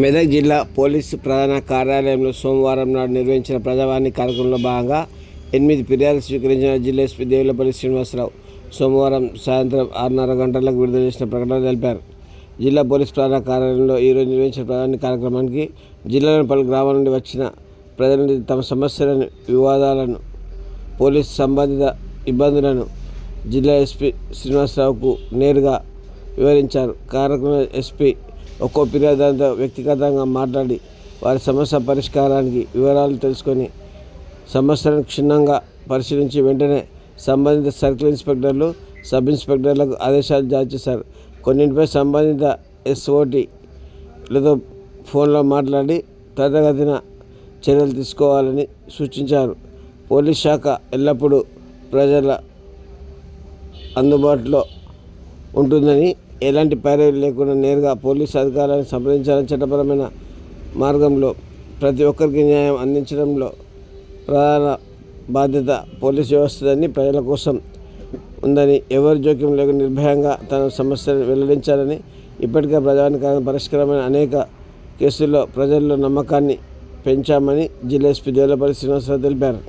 మెదక్ జిల్లా పోలీసు ప్రధాన కార్యాలయంలో సోమవారం నాడు నిర్వహించిన ప్రజావాణి కార్యక్రమంలో భాగంగా ఎనిమిది ఫిర్యాదులు స్వీకరించిన జిల్లా ఎస్పీ దేవులపల్లి శ్రీనివాసరావు సోమవారం సాయంత్రం ఆరున్నర గంటలకు విడుదల చేసిన ప్రకటన తెలిపారు. జిల్లా పోలీస్ ప్రధాన కార్యాలయంలో ఈరోజు నిర్వహించిన ప్రధాన కార్యక్రమానికి జిల్లాలోని పలు గ్రామాల నుండి వచ్చిన ప్రజల తమ సమస్యలను వివాదాలను పోలీసు సంబంధిత ఇబ్బందులను జిల్లా ఎస్పీ శ్రీనివాసరావుకు నేరుగా వివరించారు. కార్యక్రమం ఎస్పీ ఒక్కో ఫిర్యాదుతో వ్యక్తిగతంగా మాట్లాడి వారి సమస్య పరిష్కారానికి వివరాలు తెలుసుకొని సమస్యను క్షుణ్ణంగా పరిశీలించి వెంటనే సంబంధిత సర్కిల్ ఇన్స్పెక్టర్లు సబ్ ఇన్స్పెక్టర్లకు ఆదేశాలు జారీ చేశారు. కొన్నింటిపై సంబంధిత ఎస్ఓటీలతో ఫోన్లో మాట్లాడి త్వరితగతిన చర్యలు తీసుకోవాలని సూచించారు. పోలీస్ శాఖ ఎల్లప్పుడూ ప్రజల అందుబాటులో ఉంటుందని ఎలాంటి పైరవీ లేకుండా నేరుగా పోలీసు అధికారులను సంప్రదించాలని చట్టపరమైన మార్గంలో ప్రతి ఒక్కరికి న్యాయం అందించడంలో ప్రధాన బాధ్యత పోలీస్ వ్యవస్థదని ప్రజల కోసం ఉందని ఎవరి జోక్యం లేక నిర్భయంగా తన సమస్యను వెల్లడించాలని ఇప్పటికే ప్రజానికారం పరిష్కారమైన అనేక కేసుల్లో ప్రజల్లో నమ్మకాన్ని పెంచామని జిల్లా ఎస్పీ దేవలపల్లి శ్రీనివాసరావు తెలిపారు.